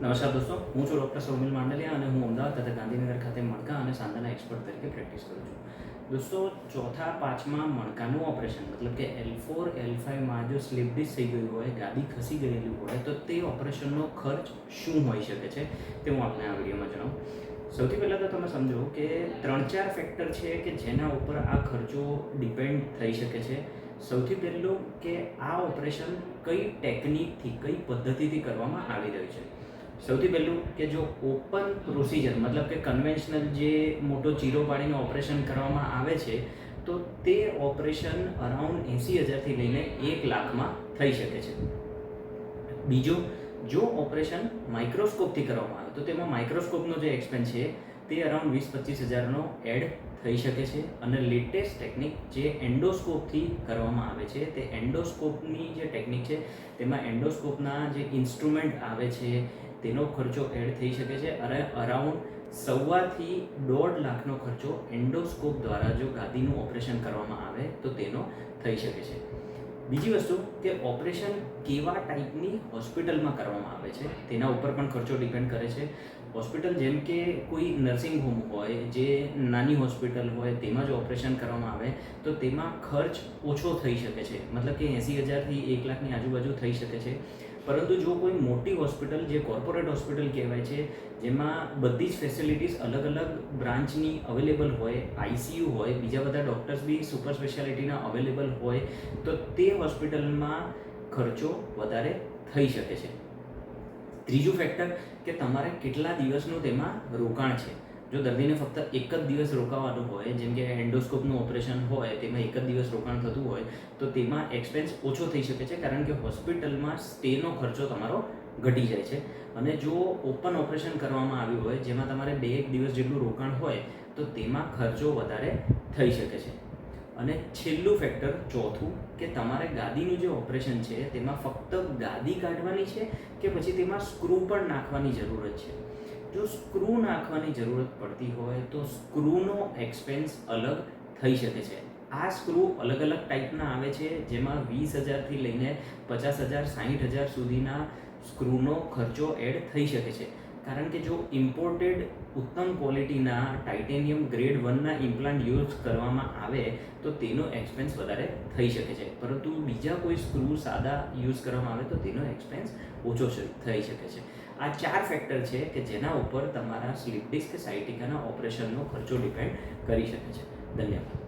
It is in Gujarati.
નમસ્કાર દોસ્તો, હું છું ડૉક્ટર સૌમિલ માંડલિયા અને હું અમદાવાદ તથા ગાંધીનગર ખાતે મણકા અને સાંધાના એક્સપર્ટ તરીકે પ્રેક્ટિસ કરું છું. દોસ્તો, ચોથા પાંચમા મણકાનું ઓપરેશન મતલબ કે એલ ફોર એલ ફાઇવમાં જો સ્લીપ ડિસ થઈ ગયું હોય, ગાદી ખસી ગયેલી હોય, તો તે ઓપરેશનનો ખર્ચ શું હોઈ શકે છે તે હું આપને આ વિડીયોમાં જણાવું. સૌથી પહેલાં તો તમે સમજો કે ત્રણ ચાર ફેક્ટર છે કે જેના ઉપર આ ખર્ચો ડિપેન્ડ થઈ શકે છે. સૌથી પહેલું કે આ ઓપરેશન કઈ ટેકનિકથી કઈ પદ્ધતિથી કરવામાં આવી રહ્યું છે. સૌથી પહેલું કે જો ઓપન પ્રોસિજર મતલબ કે કન્વેન્શનલ જે મોટો ચીરો પાડીને ઓપરેશન કરવામાં આવે છે, તો તે ઓપરેશન અરાઉન્ડ એંસી હજારથી લઈને એક લાખમાં થઈ શકે છે. બીજું, જો ઓપરેશન માઇક્રોસ્કોપથી કરવામાં આવે, તો તેમાં માઇક્રોસ્કોપનો જે એક્સપેન્સ છે, તે અરાઉન્ડ વીસ પચીસ હજારનો એડ થઈ શકે છે. અને લેટેસ્ટ ટેકનિક જે એન્ડોસ્કોપથી કરવામાં આવે છે, તે એન્ડોસ્કોપની જે ટેકનિક છે, તેમાં એન્ડોસ્કોપના જે ઇન્સ્ટ્રુમેન્ટ આવે છે તેનો ખર્ચો એડ થઈ શકે છે અને અરાઉન્ડ સવાથી દોઢ લાખનો ખર્ચો એન્ડોસ્કોપ દ્વારા જો ગાદીનું ઓપરેશન કરવામાં આવે તો તેનો થઈ શકે છે. બીજી વસ્તુ કે ઓપરેશન કેવા ટાઈપની હોસ્પિટલમાં કરવામાં આવે છે, તેના ઉપર પણ ખર્ચો ડિપેન્ડ કરે છે. હોસ્પિટલ જેમ કે કોઈ નર્સિંગ હોમ હોય, જે નાની હોસ્પિટલ હોય, તેમાં જો ઓપરેશન કરવામાં આવે, તો તેમાં ખર્ચ ઓછો થઈ શકે છે. મતલબ કે એંસી હજારથી એક લાખની આજુબાજુ થઈ શકે છે. પરંતુ જો કોઈ મોટી હોસ્પિટલ, જે કોર્પોરેટ હોસ્પિટલ કહેવાય છે, જેમાં બધી જ ફેસિલિટીઝ અલગ અલગ બ્રાન્ચની અવેલેબલ હોય આઈસીયુ હોય, બીજા બધા ડૉક્ટર્સ બી સુપર સ્પેશિયાલિટીના અવેલેબલ હોય, તો તે હોસ્પિટલમાં ખર્ચો વધારે થઈ શકે છે. ત્રીજું ફેક્ટર કે તમારે કેટલા દિવસનું તેમાં રોકાણ છે. જો દર્દીને ફક્ત એક જ દિવસ રોકાવાનું હોય, જેમ કે એન્ડોસ્કોપનું ઓપરેશન હોય, તેમાં એક જ દિવસ રોકાણ થતું હોય, તો તેમાં એક્સપેન્સ ઓછો થઈ શકે છે, કારણ કે હોસ્પિટલમાં સ્ટેનો ખર્ચો તમારો ઘટી જાય છે. અને જો ઓપન ઓપરેશન કરવામાં આવ્યું હોય, જેમાં તમારે બે એક દિવસ જેટલું રોકાણ હોય, તો તેમાં ખર્ચો વધારે થઈ શકે છે. અને છેલ્લું ફેક્ટર, ચોથું, કે તમારે ગાદીનું જે ઓપરેશન છે, તેમાં ફક્ત ગાદી કાઢવાની છે, કે પછી તેમાં સ્ક્રૂ પણ નાખવાની જરૂરત છે? જો સ્ક્રૂ નાખવાની જરૂરત પડતી હોય તો સ્ક્રૂનો એક્સપેન્સ અલગ થઈ શકે છે. આ સ્ક્રૂ અલગ અલગ ટાઈપના આવે છે, જેમાં વીસ હજારથી લઈને પચાસ હજાર, સાહીઠ હજાર સુધીના સ્ક્રૂનો ખર્ચો એડ થઈ શકે છે. કારણ કે જો ઇમ્પોર્ટેડ ઉત્તમ ક્વોલિટીના ટાઇટેનિયમ ગ્રેડ વનના ઇમ્પ્લાન્ટ યુઝ કરવામાં આવે, તો તેનો એક્સપેન્સ વધારે થઈ શકે છે. પરંતુ બીજા કોઈ સ્ક્રૂ સાદા યુઝ કરવામાં આવે, તો તેનો એક્સપેન્સ ઓછો થઈ શકે છે. આ ચાર ફેક્ટર છે કે જેના ઉપર તમારા સ્લીપ ડિસ્ક કે સાયટિકાના ઓપરેશનનો ખર્ચો ડિપેન્ડ કરી શકે છે. ધન્યવાદ.